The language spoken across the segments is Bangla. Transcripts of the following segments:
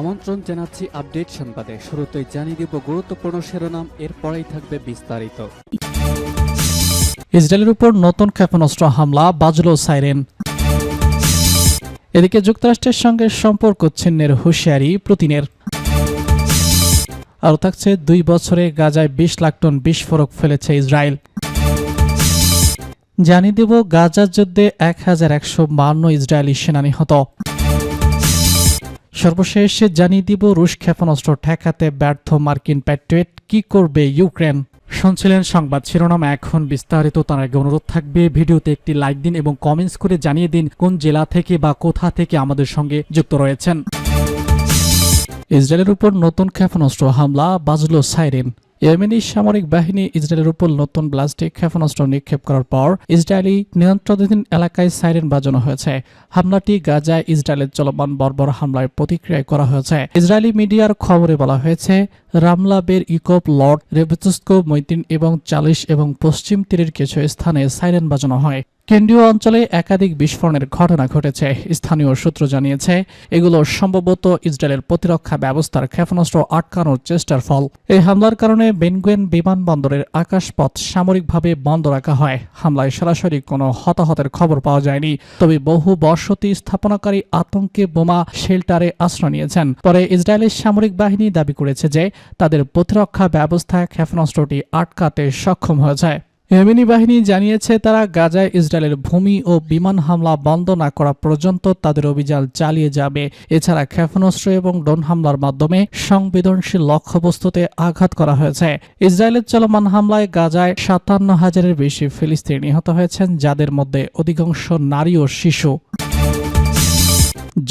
আমন্ত্রণ জানাচ্ছি আপডেট সংবাদে। শুরুতেই জানিয়ে দিব গুরুত্বপূর্ণ শিরোনাম, এরপরেই থাকবে বিস্তারিত। ইসরায়েলের উপর নতুন ক্ষেপণাস্ত্র হামলা, বাজল সাইরেন। এদিকে যুক্তরাষ্ট্রের সঙ্গে সম্পর্ক ছিন্নের হুঁশিয়ারি পুতিনের। আরও থাকছে দুই বছরে গাজায় বিশ লাখ টন বিস্ফোরক ফেলেছে ইসরায়েল। জানিয়ে দেব গাজার যুদ্ধে এক হাজার একশো বান্ন ইসরায়েলি সেনা নিহত সর্বশেষ জানিয়ে দিব, রুশ ক্ষেপণাস্ত্র ঠেকাতে ব্যর্থ মার্কিন প্যাট্রিয়েট। কি করবে ইউক্রেন? শুনছিলেন সংবাদ শিরোনাম। এখন বিস্তারিত তার আগে অনুরোধ থাকবে, ভিডিওতে একটি লাইক দিন এবং কমেন্টস করে জানিয়ে দিন কোন জেলা থেকে বা কোথা থেকে আমাদের সঙ্গে যুক্ত রয়েছেন। ইসরায়েলের উপর নতুন ক্ষেপণাস্ত্র হামলা, বাজল সাইরেন। ইয়েমেনি সামরিক বাহিনী ইসরায়েলের উপর নতুন ব্লাস্টিক ক্ষেপণাস্ত্র নিক্ষেপ করার পর ইসরায়েলি নিয়ন্ত্রণাধীন এলাকায় সাইরেন বাজানো হয়েছে। হামলাটি গাজায় ইসরায়েলের চলমান বর্বর হামলায় প্রতিক্রিয়া করা হয়েছে। ইসরায়েলি মিডিয়ার খবরে বলা হয়েছে রামলাবের ইকোপ লর্ড রেবেতুস্কো মৈতিন এবং চালিশ এবং পশ্চিম তীরের কিছু স্থানে সাইরেন বাজানো হয়। কেন্দ্রীয় অঞ্চলে একাধিক বিস্ফোরণের ঘটনা ঘটেছে। স্থানীয় সূত্র জানিয়েছে, এগুলো সম্ভবত ইসরায়েলের প্রতিরক্ষা ব্যবস্থার ক্ষেপণাস্ত্র আটকানোর চেষ্টার ফল। এই হামলার কারণে বেনগুয়েন বিমানবন্দরের আকাশপথ সামরিকভাবে বন্ধ রাখা হয়। হামলায় সরাসরি কোনো হতাহতের খবর পাওয়া যায়নি। তবে বহু বসতি স্থাপনাকারী আতঙ্কে বোমা শেল্টারে আশ্রয় নিয়েছেন। পরে ইসরায়েলের সামরিক বাহিনী দাবি করেছে যে, তাদের প্রতিরক্ষা ব্যবস্থা ক্ষেপণাস্ত্রটি আটকাতে সক্ষম হয়েছে। ইয়েমেনি বাহিনী জানিয়েছে তারা গাজায় ইসরায়েলের ভূমি ও বিমান হামলা বন্ধ না করা পর্যন্ত তাদের অভিযান চালিয়ে যাবে। এছাড়া ক্ষেপণাস্ত্র এবং ড্রোন হামলার মাধ্যমে সংবেদনশীল লক্ষ্যবস্তুতে আঘাত করা হয়েছে। ইসরায়েলের চলমান হামলায় গাজায় সাতান্ন হাজারের বেশি ফিলিস্তিনি নিহত হয়েছেন, যাদের মধ্যে অধিকাংশ নারী ও শিশু।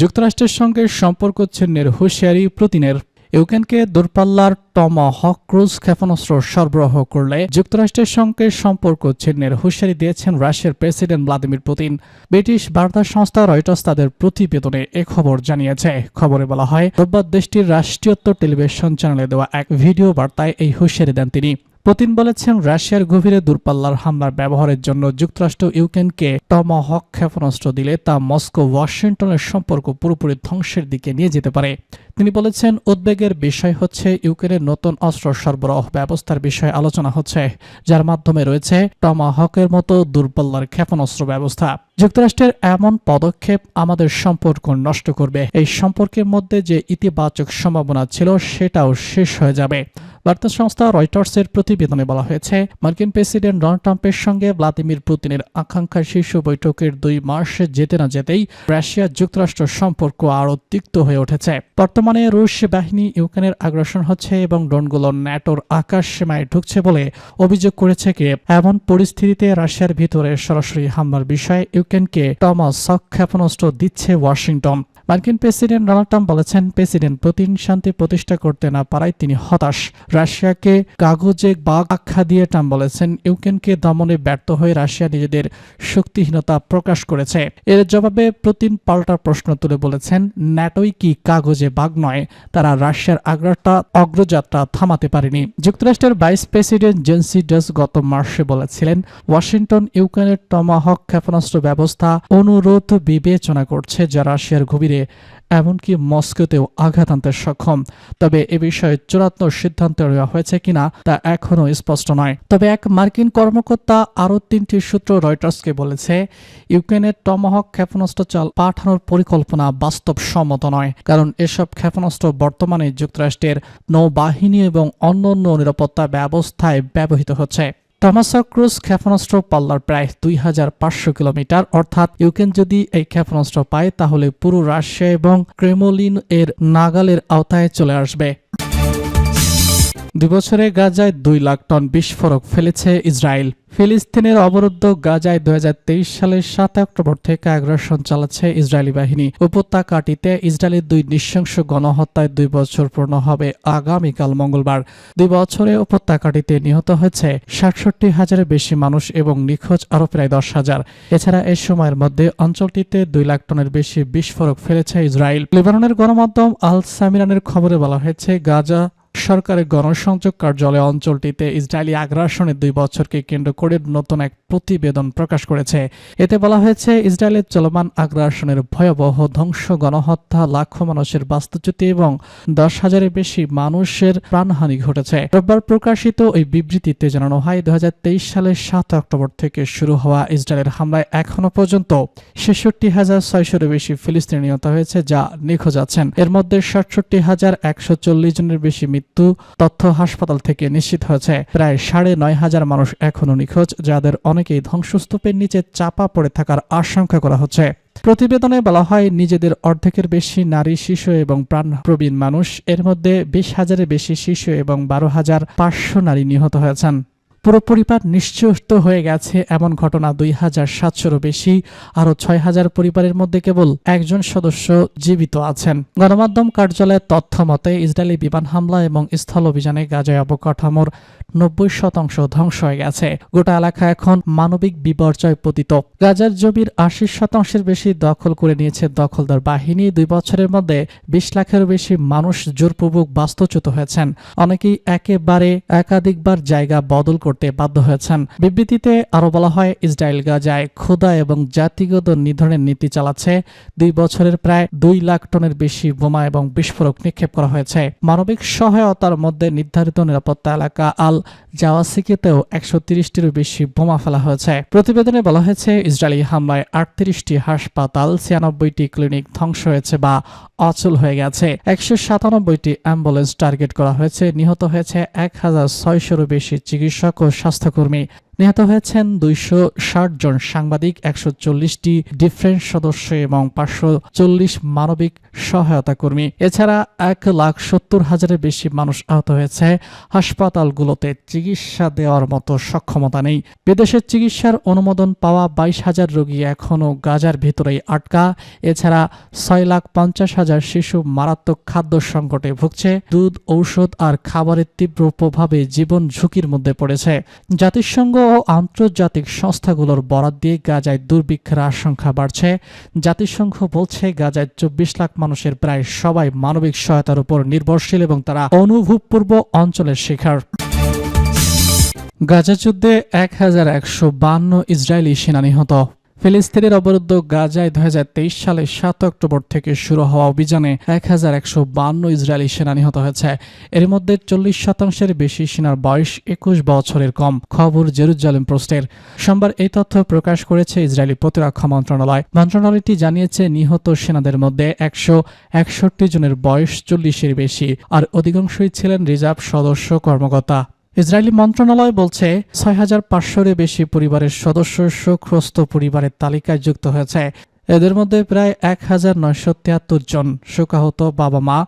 যুক্তরাষ্ট্রের সঙ্গে সম্পর্ক ছিন্নের হুঁশিয়ারি পুতিনের ইউক্রেনকে দূরপাল্লার টমাহক, ক্রুজ ক্ষেপণাস্ত্র সরবরাহ করলে যুক্তরাষ্ট্রের সঙ্গে সম্পর্ক ছিন্নের হুঁশিয়ারি দিয়েছেন রাশিয়ার প্রেসিডেন্ট ভ্লাদিমির পুতিন। ব্রিটিশ বার্তা সংস্থা রয়টার্স তাদের প্রতিবেদনে এ খবর জানিয়েছে। খবরে বলা হয়, রোববার দেশটির রাষ্ট্রীয়ত্ব টেলিভিশন চ্যানেলে দেওয়া এক ভিডিও বার্তায় এই হুঁশিয়ারি দেন তিনি। পুতিন বলেছেন, রাশিয়ার গভীরে দূরপাল্লার হামলার ব্যবহারের জন্য যুক্তরাষ্ট্র ইউক্রেনকে টমাহক ক্ষেপণাস্ত্র দিলে তা মস্কো, ওয়াশিংটনের সম্পর্ক পুরোপুরি ধ্বংসের দিকে নিয়ে যেতে পারে। তিনি বলেছেন, উদ্বেগের বিষয় হচ্ছে ইউক্রেনের নতুন অস্ত্র সরবরাহ ব্যবস্থার বিষয়ে আলোচনা হচ্ছে, যার মাধ্যমে রয়েছে টমাহকের মতো দূরপাল্লার ক্ষেপণাস্ত্র ব্যবস্থা। যুক্তরাষ্ট্রের এমন পদক্ষেপ আমাদের সম্পর্ক নষ্ট করবে। এই সম্পর্কের মধ্যে যে ইতিবাচক সম্ভাবনা ছিল, সেটাও শেষ হয়ে যাবে। বার্তা সংস্থা রয়টার্সের প্রতিবেদনে বলা হয়েছে, মার্কিন প্রেসিডেন্ট ডোনাল্ড ট্রাম্পের সঙ্গে ভ্লাদিমির পুতিনের আকাঙ্ক্ষা শীর্ষ বৈঠকের দুই মাস যেতে না যেতেই রাশিয়া যুক্তরাষ্ট্র সম্পর্ক আরও তিক্ত হয়ে উঠেছে। বর্তমানে রুশ বাহিনী ইউক্রেনের আগ্রাসন হচ্ছে এবং ড্রোনগুলো ন্যাটোর আকাশ সীমায় ঢুকছে বলে অভিযোগ করেছে কে এমন পরিস্থিতিতে রাশিয়ার ভিতরে সরাসরি হামলার বিষয়ে ইউক্রেনকে টমাস ক্ষেপণাস্ত্র দিচ্ছে ওয়াশিংটন। মার্কিন প্রেসিডেন্ট ডোনাল্ড ট্রাম্প বলেছেন, প্রেসিডেন্ট পুতিন শান্তি প্রতিষ্ঠা করতে না পারায় তিনি হতাশ। রাশিয়াকে কাগজে বাঘ আখ্যা দিয়ে ট্রাম্প বলেছেন, ইউক্রেনকে দমনে ব্যর্থ হয়ে রাশিয়া নিজেদের শক্তিহীনতা প্রকাশ করেছে। এর জবাবে পুতিন পাল্টা প্রশ্ন তুলে বলেছেন, ন্যাটোই কি কাগজে বাঘ নয়? তারা রাশিয়ার আগ্রাটা, অগ্রযাত্রা থামাতে পারেনি। যুক্তরাষ্ট্রের ভাইস প্রেসিডেন্ট জেন্সি ডস গত মার্চে বলেছিলেন, ওয়াশিংটন ইউক্রেনের টমাহক ক্ষেপণাস্ত্র ব্যবস্থা অনুরোধ বিবেচনা করছে যা রাশিয়ার গভীরে এমনকি মস্কোতেও আঘাত আনতে সক্ষম। তবে এ বিষয়ে চূড়ান্ত সিদ্ধান্ত নেওয়া হয়েছে কিনা তা এখনও স্পষ্ট নয়। তবে এক মার্কিন কর্মকর্তা আরও তিনটি সূত্র রয়টার্সকে বলেছে, ইউক্রেনের টমহক ক্ষেপণাস্ত্র চাল পাঠানোর পরিকল্পনা বাস্তবসম্মত নয়, কারণ এসব ক্ষেপণাস্ত্র বর্তমানে যুক্তরাষ্ট্রের নৌবাহিনী এবং অন্যান্য নিরাপত্তা ব্যবস্থায় ব্যবহৃত হচ্ছে। টমাসা ক্রুজ ক্ষেপণাস্ত্র পাল্লার প্রায় দুই হাজার পাঁচশো কিলোমিটার, অর্থাৎ ইউক্রেন যদি এই ক্ষেপণাস্ত্র পায়, তাহলে পুরো রাশিয়া এবং ক্রেমলিন এর নাগালের আওতায় চলে আসবে। দুই বছরে গাজায় দুই লাখ টন বিস্ফোরক ফেলেছে ইসরায়েল। ফিলিস্তিনের অবরুদ্ধ গাজায় দু সালের সাত অক্টোবর থেকে আগ্রাসন চালাচ্ছে ইসরায়েলি বাহিনী। উপত্যকাটিতে ইসরায়েলের দুই নৃশংস গণহত্যায় দুই বছর পূর্ণ হবে আগামীকাল মঙ্গলবার। দুই বছরে উপত্যকাটিতে নিহত হয়েছে সাতষট্টি হাজারের বেশি মানুষ এবং নিখোঁজ আরও প্রায় দশ হাজার। এছাড়া এ সময়ের মধ্যে অঞ্চলটিতে দুই লাখ টনের বেশি বিস্ফোরক ফেলেছে ইসরায়েল। লেবাননের গণমাধ্যম আল সামিরানের খবরে বলা হয়েছে, গাজা সরকারের গণসংযোগ কার্যালয় অঞ্চলটিতে ইসরায়েলি আগ্রাসনের দুই বছরকে কেন্দ্র করে নতুন এক প্রতিবেদন প্রকাশ করেছে। এতে বলা হয়েছে, ইসরায়েলের চলমান আগ্রাসনের ভয়াবহ ধ্বংস, গণহত্যা, লাখো মানুষের বাস্তুচ্যুতি এবং দশ হাজারের বেশি মানুষের প্রাণহানি ঘটেছে। রোববার প্রকাশিত ওই বিবৃতিতে জানানো হয় দু হাজার তেইশ সালের সাত অক্টোবর থেকে শুরু হওয়া ইসরায়েলের হামলায় এখনও পর্যন্ত ছেষট্টি হাজার ছয়শোর বেশি ফিলিস্তিনি নিহত হয়েছে, যা নিখোঁজ আছেন। এর মধ্যে সাতষট্টি হাজার একশো চল্লিশ জনের বেশি মৃত্যু তথ্য হাসপাতাল থেকে নিশ্চিত হয়েছে। প্রায় সাড়ে নয় হাজার মানুষ এখনও নিখোঁজ, যাদের অনেকেই ধ্বংসস্তূপের নিচে চাপা পড়ে থাকার আশঙ্কা করা হচ্ছে। প্রতিবেদনে বলা হয়, নিজেদের অর্ধেকের বেশি নারী, শিশু এবং প্রাণপ্রবীণ মানুষ, এর মধ্যে বিশ হাজারের বেশি শিশু এবং বারো হাজার পাঁচশো নারী নিহত হয়েছেন। পুরো পরিবার নিশ্চিত হয়ে গেছে এমন ঘটনা দুই হাজার সাতশোরও বেশি, আরও ছয় হাজার পরিবারের মধ্যে কেবল একজন সদস্য জীবিত আছেন। গণমাধ্যম কার্যালয়ের তথ্য মতে, ইসরায়েলি বিমান হামলা এবং স্থল অভিযানে গাজায় অবকাঠামোর নব্বই শতাংশ ধ্বংস হয়ে গেছে। গোটা এলাকা এখন মানবিক বিপর্যয় পতিত। গাজার জমির আশি শতাংশের বেশি দখল করে নিয়েছে দখলদার বাহিনী। দুই বছরের মধ্যে বিশ লাখেরও বেশি মানুষ জোরপূর্বক বাস্তুচ্যুত হয়েছেন। অনেকেই একেবারে একাধিকবার জায়গা বদল করতে বাধ্য হয়েছেন। বিবৃতিতে আরও বলা হয়, ইসরায়েল গাজায় ক্ষুদা এবং জাতিগত নিধনের নীতি চালাচ্ছে। দুই বছরের প্রায় দুই লাখ টনের বেশি বোমা এবং বিস্ফোরক নিক্ষেপ করা হয়েছে। মানবিক সহায়তার মধ্যে নির্ধারিত নিরাপত্তা এলাকা আল জাওয়াসিকেতেও একশো তিরিশটিরও বেশি বোমা ফেলা হয়েছে। প্রতিবেদনে বলা হয়েছে, ইসরায়েলি হামলায় আটত্রিশটি হাসপাতাল, ছিয়ানব্বইটি ক্লিনিক ধ্বংস হয়েছে বা অচল হয়ে গেছে। একশো সাতানব্বইটি অ্যাম্বুলেন্স টার্গেট করা হয়েছে। নিহত হয়েছে এক হাজার ছয়শোরও বেশি চিকিৎসক স্বাস্থ্যকর্মী নিহত হয়েছেন দুইশো ষাট জন সাংবাদিক, একশো চল্লিশটি ডিফেন্স সদস্য এবং পাঁচশো চল্লিশ মানবিক সহায়তা কর্মী। এছাড়া এক লাখ সত্তর হাজারের বেশি মানুষ আহত হয়েছে। হাসপাতালগুলোতে চিকিৎসা দেওয়ার মতো সক্ষমতা নেই। বিদেশের চিকিৎসার অনুমোদন পাওয়া বাইশ হাজার রোগী এখনও গাজার ভিতরেই আটকা। এছাড়া ছয় লাখ পঞ্চাশ হাজার শিশু মারাত্মক খাদ্য সংকটে ভুগছে। দুধ, ঔষধ আর খাবারের তীব্র প্রভাবে জীবন ঝুঁকির মধ্যে পড়েছে। জাতিসংঘ আন্তর্জাতিক সংস্থাগুলোর বরাদ দিয়ে গাজায় দুর্ভিক্ষের আশঙ্কা বাড়ছে। জাতিসংঘ বলছে, গাজায় চব্বিশ লাখ মানুষের প্রায় সবাই মানবিক সহায়তার উপর নির্ভরশীল এবং তারা অনুভবপূর্ব অঞ্চলের শিকার। গাজা যুদ্ধে এক হাজার একশো বান্ন ইসরায়েলি সেনা নিহত। ফিলিস্তিনের অবরুদ্ধ গাজায় দু সালের সাত অক্টোবর থেকে শুরু হওয়া অভিযানে এক হাজার একশো বান্ন ইসরায়েলি সেনা নিহত হয়েছে। এর মধ্যে চল্লিশ শতাংশের বেশি সেনার বয়স একুশ বছরের কম, খবর জেরুজালেম পোস্টের। সোমবার এই তথ্য প্রকাশ করেছে ইসরায়েলি প্রতিরক্ষা মন্ত্রণালয়। মন্ত্রণালয়টি জানিয়েছে, নিহত সেনাদের মধ্যে একশো একষট্টি জনের বয়স চল্লিশের বেশি, আর অধিকাংশই ছিলেন রিজার্ভ সদস্য কর্মকর্তা। ইসরায়েলি মন্ত্রণালয় বলছে ছয় হাজার পাঁচশোরও বেশি পরিবারের সদস্য শোকগ্রস্ত পরিবারের তালিকায় যুক্ত হয়েছে। এদের মধ্যে প্রায় এক হাজার নয়শো তিয়াত্তর জন শোকাহত বাবা মা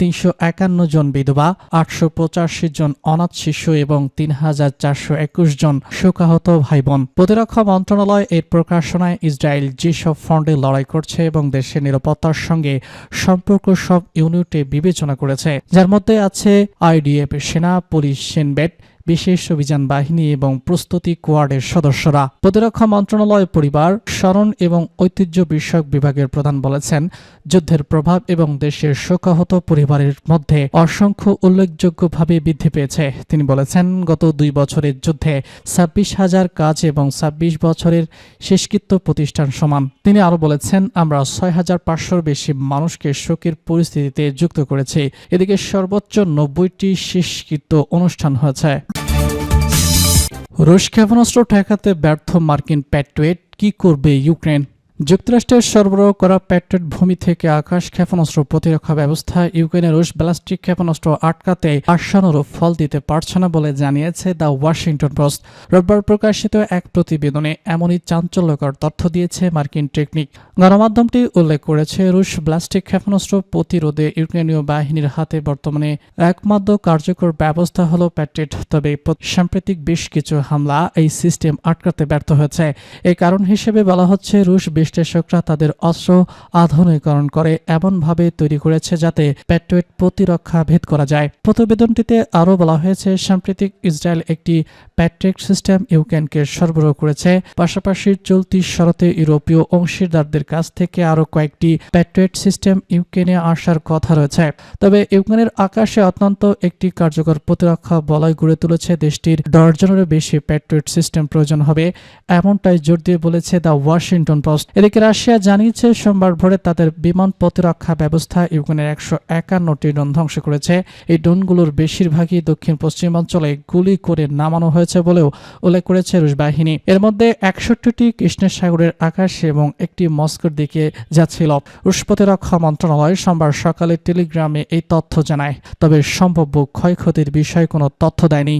তিনশো একান্ন জন বিধবা, আটশো পঁচাশি জন অনাথ শিশু এবং তিন হাজার চারশো একুশ জন শোকাহত ভাই বোন প্রতিরক্ষা মন্ত্রণালয় এর প্রকাশনায় ইসরায়েল যেসব ফ্রন্টে লড়াই করছে এবং দেশের নিরাপত্তার সঙ্গে সম্পর্ক সব ইউনিটে বিবেচনা করেছে, যার মধ্যে আছে আইডিএফ সেনা, পুলিশ, সেনবেট বিশেষ অভিযান বাহিনী এবং প্রস্তুতি কোয়ার্ডের সদস্যরা প্রতিরক্ষা মন্ত্রণালয় পরিবার, স্মরণ এবং ঐতিহ্য বিষয়ক বিভাগের প্রধান বলেছেন, যুদ্ধের প্রভাব এবং দেশের শোকাহত পরিবারের মধ্যে অসংখ্য উল্লেখযোগ্যভাবে বৃদ্ধি পেয়েছে। তিনি বলেছেন, গত দুই বছরের যুদ্ধে ছাব্বিশ হাজার কাজ এবং ছাব্বিশ বছরের শেষকৃত্য প্রতিষ্ঠান সমান। তিনি আরও বলেছেন, আমরা ছয় হাজার পাঁচশোর বেশি মানুষকে শোকের পরিস্থিতিতে যুক্ত করেছি। এদিকে সর্বোচ্চ নব্বইটি শেষকৃত্য অনুষ্ঠান হয়েছে। রুশ ক্ষেপণাস্ত্র ঠেকাতে ব্যর্থ মার্কিন প্যাট্রোয়েট কি করবে ইউক্রেন? যুক্তরাষ্ট্রের সরবরাহ করা প্যাট্রোয়েট ভূমি থেকে আকাশ ক্ষেপণাস্ত্র প্রতিরক্ষা ব্যবস্থা, ইউক্রেনের রুশ ব্যালাস্টিক ক্ষেপণাস্ত্র আটকাতে আশানুরূপ ফল দিতে পারছে না বলে জানিয়েছে দ্য ওয়াশিংটন পোস্ট। রোববার প্রকাশিত এক প্রতিবেদনে এমনই চাঞ্চল্যকর তথ্য দিয়েছে মার্কিন টেকনিক। গণমাধ্যমটি উল্লেখ করেছে, রুশ ব্লাস্টিক ক্ষেপণাস্ত্র প্রতিরোধে ইউক্রেনীয় বাহিনীর হাতে বর্তমানে একমাত্র কার্যকর ব্যবস্থা হল প্যাট্রিট তবে সাম্প্রতিক বেশ কিছু হামলা এই সিস্টেম আটকাতে ব্যর্থ হয়েছে। এই কারণ হিসেবে বলা হচ্ছে, রুশ বিশ্লেষকরা তাদের অস্ত্র আধুনিকরণ করে এমনভাবে তৈরি করেছে যাতে প্যাট্রিয়ট প্রতিরক্ষা ভেদ করা যায়। প্রতিবেদনটিতে আরও বলা হয়েছে, সাম্প্রতিক ইসরায়েল একটি প্যাট্রিক সিস্টেম ইউক্রেনকে সরবরাহ করেছে। পাশাপাশি চলতি শরতে ইউরোপীয় অংশীদারদের কাছ থেকে আরও কয়েকটি প্যাট্রিয়ট সিস্টেম ইউক্রেনে আসার কথা রয়েছে। তবে ইউক্রেনের আকাশে অত্যন্ত একটি কার্যকর প্রতিরক্ষা বলয় গড়ে তুলেছে দেশটির ডজনেরও বেশি প্যাট্রিয়ট সিস্টেম প্রয়োজন হবে, এমনটাই জোর দিয়ে বলেছে দ্য ওয়াশিংটন পোস্ট। এদিকে রাশিয়া জানিয়েছে, সোমবার ভোরে তাদের বিমান প্রতিরক্ষা ব্যবস্থা ইউক্রেনের একশো একান্নটি ড্রোন ধ্বংস করেছে। এই ড্রোনগুলোর বেশিরভাগই দক্ষিণ পশ্চিমাঞ্চলে গুলি করে নামানো হয়েছে বলেও উল্লেখ করেছে রুশ বাহিনী। এর মধ্যে একষট্টিটি কৃষ্ণের সাগরের আকাশে এবং একটি মস্কোর দিকে যাচ্ছিল। রুশ প্রতিরক্ষা মন্ত্রণালয় সোমবার সকালে টেলিগ্রামে এই তথ্য জানায়, তবে সম্ভাব্য ক্ষয়ক্ষতির বিষয়ে কোনো তথ্য দেয়নি।